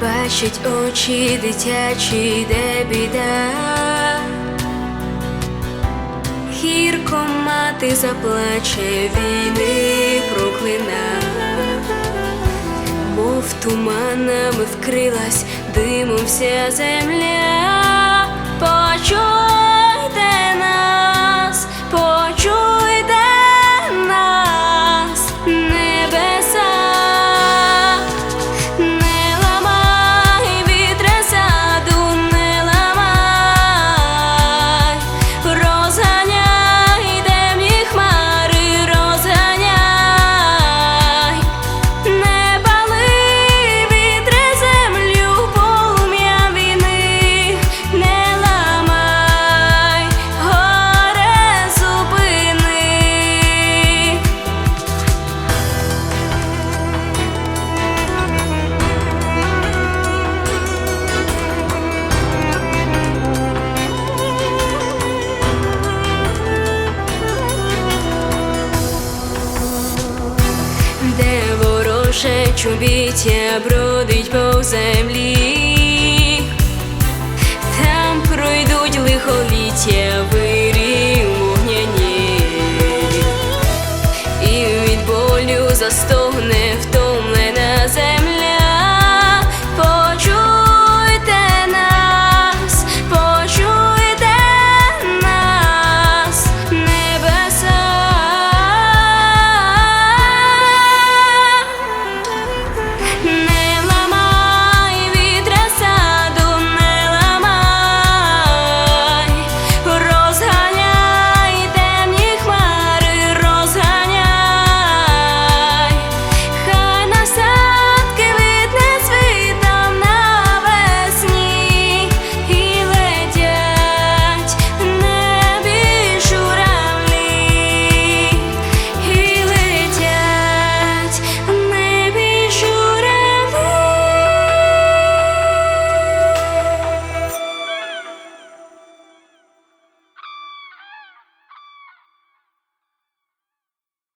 Плещуть очі дитячі, де біда. Гірко мати заплаче війни проклина, мов туманами вкрилась димом вся земля. Почуйте вороже чубіття бродить по землі,